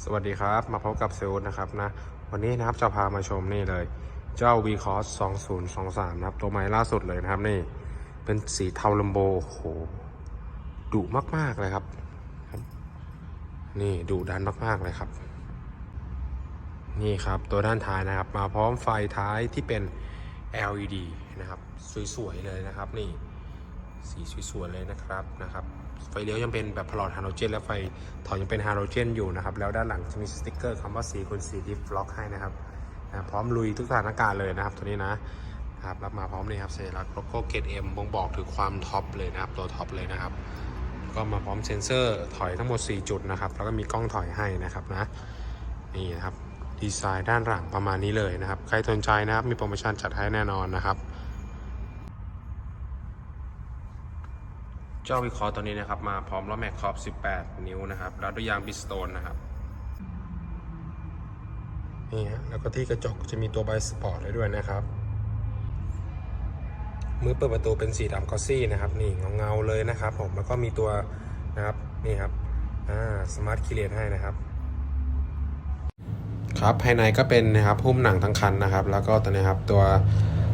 สวัสดีครับ มาพบกับเซลล์นะครับนะ วันนี้นะครับจะพามาชมนี่เลย เจ้า v c o s 2023 นะครับ ตัวใหม่ล่าสุดเลยนะครับนี่ เป็นสีเทาลัมโบโอ้โหดุมาก ๆ เลยครับครับนี่ดุดันมาก ๆ เลยครับ นี่ครับตัวด้านท้ายนะครับ มาพร้อมไฟท้ายที่เป็น LED นะครับ สวย ๆ เลยนะครับนี่ สีสวยๆเลยนะครับนะครับไฟเลี้ยวยังเป็นแบบพลอดฮาโลเจน และไฟถอยยังเป็นฮาโลเจนอยู่นะครับ แล้วด้านหลังจะมีสติ๊กเกอร์คำว่าสีคูณสีดิฟล็อกให้นะครับนะพร้อมลุยทุกสถานการณ์เลยนะครับ ตัวนี้นะนะครับรับมาพร้อมนี่ครับเซรักโลโก้เกตเอ็มบ่งบอกถึงความท็อปเลยนะครับ ตัวท็อปเลยนะครับ ก็มาพร้อมเซ็นเซอร์ถอยทั้งหมด 4 จุดนะครับ แล้วก็มีกล้องถอยให้นะครับนะนี่นะครับดีไซน์ด้านหลังประมาณนี้เลยนะครับ ใครสนใจนะครับมีโปรโมชั่นจัดให้แน่นอนนะครับ เจ้าวิเคราะห์ตัวนี้นะครับ มาพร้อมล้อแม็กขอบ 18 นิ้วนะครับแล้วด้วยยางบิสโตนนะครับนี่ฮะแล้วก็ที่กระจกจะมีตัวไบสปอร์ตด้วยนะครับมือเปิดประตูเป็นสีดำกอซี่นะครับนี่เงาๆเลยนะครับผมแล้วก็มีตัวนะครับนี่ครับอ่าสมาร์ทคีเลตให้นะครับ ครับภายในก็เป็นนะครับหุ้มหนังทั้งคันนะครับ แล้วก็ตัวนี้ครับตัว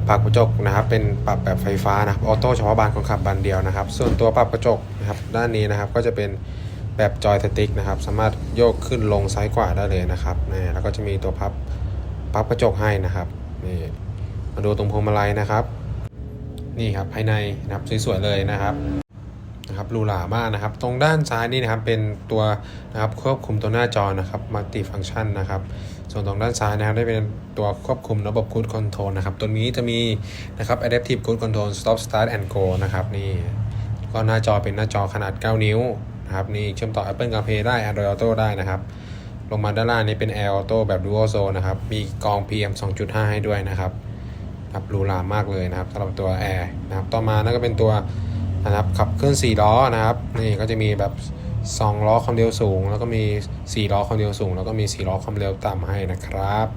ปรับกระจกนะครับ เป็นปรับแบบไฟฟ้านะออโต้เฉพาะบานคนขับบานเดียวนะครับ ส่วนตัวปรับกระจกนะครับด้านนี้นะครับก็จะเป็นแบบจอยสติ๊กนะครับ สามารถโยกขึ้นลงซ้ายขวาได้เลยนะครับนี่แล้วก็จะมีตัวพับพับกระจกให้นะครับนี่มาดูตรงพวงมาลัยนะครับ นี่ครับภายในนะครับสวยๆเลยนะครับนะครับรูหรามากนะครับ ตรงด้านซ้ายนี่นะครับเป็นตัวนะครับควบคุมตัวหน้าจอนะครับมัลติฟัง c t ชันนะครับ ส่วนตรงด้านซ้ายนะครับได้เป็นตัวควบคุมระบบ Cruise Control นะครับ ตัวนี้จะมีนะครับ Adaptive Cruise Control Stop Start and Go นะครับนี่ก็หน้าจอเป็นหน้าจอขนาด 9 นิ้วนะครับนี่เชื่อมต่อ Apple CarPlay ได้ Android Auto ได้นะครับ ลงมาด้านล่างนี้เป็น Air Auto แบบ Dual Zone นะครับ มีกอง PM 2.5 ให้ด้วยนะครับครับรูรามากเลยนะครับสำหรับตัว Air นะครับ ต่อมานั่นก็เป็นตัวนะครับขับเคลื่อน4ล้อนะครับ นี่ก็จะมีแบบ 2 ล้อความเร็วสูง แล้วก็มี 4 ล้อความเร็วสูง แล้วก็มี 4 ล้อความเร็วต่ำให้นะครับ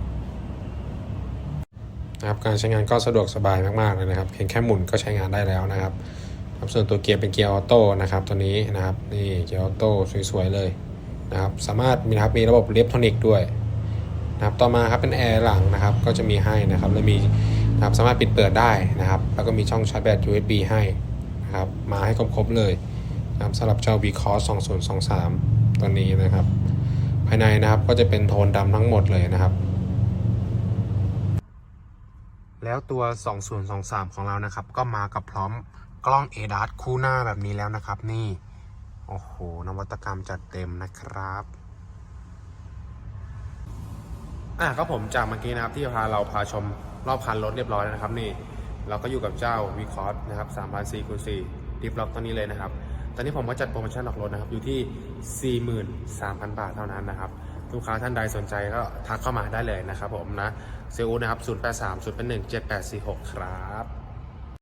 นะครับการใช้งานก็สะดวกสบายมากๆเลยนะครับเพียงแค่หมุนก็ใช้งานได้แล้วนะครับครับส่วนตัวเกียร์เป็นเกียร์ออโต้นะครับตัวนี้นะครับนี่เกียร์ออโต้สวยๆเลยนะครับสามารถมีนะครับมีระบบเลียบโทนิกด้วยนะครับต่อมาครับเป็นแอร์หลังนะครับก็จะมีให้นะครับแล้วมีนะครับสามารถปิดเปิดได้นะครับ แล้วก็มีช่องชาร์จแบต USB ให้นะครับมาให้ครบๆเลย นะครับสำหรับเจ้า v c o s 2023 ตัวนี้นะครับ ภายในนะครับก็จะเป็นโทนดำทั้งหมดเลยนะครับ แล้วตัว 2023 ของเรานะครับ ก็มากับพร้อมกล้อง a d a s คู่หน้าแบบนี้แล้วนะครับ นี่ โอ้โห นวัตกรรมจัดเต็มนะครับอะก็ผมจากเมื่อกี้นะครับที่พาเราพาชมรอบคันรถเรียบร้อยแล้วนะครับนี่เราก็อยู่กับเจ้า v c o s นะครับ3 0 0 4คูณ4ดิฟล็อกตัวนี้เลยนะครับ ตอนนี้ผมก็จัดโปรโมชั่นออกรถนะครับ อยู่ที่ 43,000 บาทเท่านั้นนะครับ ลูกค้าท่านใดสนใจก็ทักเข้ามาได้เลยนะครับผมนะเซลล์นะครับ 083 081 7846 ครับ